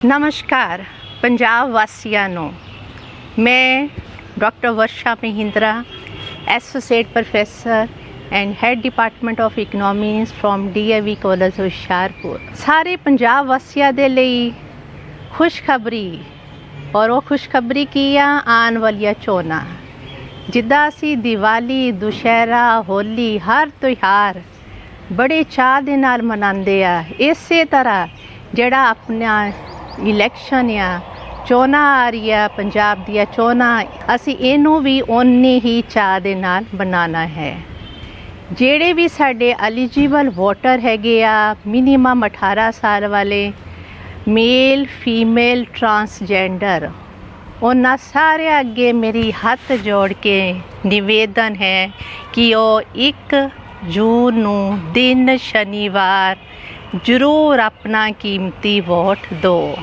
ਨਮਸਕਾਰ, ਪੰਜਾਬ ਵਾਸੀਆਂ ਨੂੰ। ਮੈਂ doctor Varsha Mahindra, associate professor and head department of economics from DAV college Hoshiarpur. ਸਾਰੇ ਪੰਜਾਬ ਵਾਸੀਆਂ ਦੇ ਲਈ ਖੁਸ਼ਖਬਰੀ, ਔਰ ਉਹ ਖੁਸ਼ਖਬਰੀ ਕੀ ਆ? ਆਉਣ ਵਾਲੀਆਂ ਚੋਣਾਂ। ਜਿੱਦਾਂ ਅਸੀਂ ਦੀਵਾਲੀ, ਦੁਸ਼ਹਿਰਾ, ਹੋਲੀ, ਹਰ ਤਿਉਹਾਰ ਬੜੇ ਚਾਅ ਦੇ ਨਾਲ ਮਨਾਉਂਦੇ ਆ, ਇਸੇ ਤਰ੍ਹਾਂ ਜਿਹੜਾ ਆਪਣਾ ਇਲੈਕਸ਼ਨ ਆ, ਚੋਣਾਂ ਆ ਰਹੀ ਆ, ਪੰਜਾਬ ਦੀਆਂ ਚੋਣਾਂ, ਅਸੀਂ ਇਹਨੂੰ ਵੀ ਓਨੇ ਹੀ ਚਾਅ ਦੇ ਨਾਲ ਬਣਾਉਣਾ ਹੈ। ਜਿਹੜੇ ਵੀ ਸਾਡੇ ਐਲੀਜੀਬਲ ਵੋਟਰ ਹੈਗੇ ਆ ਮਿਨੀਮਮ 18 ਸਾਲ ਵਾਲੇ ਮੇਲ ਫੀਮੇਲ ਟਰਾਂਸਜੈਂਡਰ ਉਹਨਾਂ ਸਾਰੇ ਅੱਗੇ ਮੇਰੀ ਹੱਥ ਜੋੜ ਕੇ ਨਿਵੇਦਨ ਹੈ ਕਿ ਉਹ 1 ਜੂਨ ਨੂੰ ਦਿਨ ਸ਼ਨੀਵਾਰ ਜ਼ਰੂਰ ਆਪਣਾ ਕੀਮਤੀ ਵੋਟ ਦਿਓ।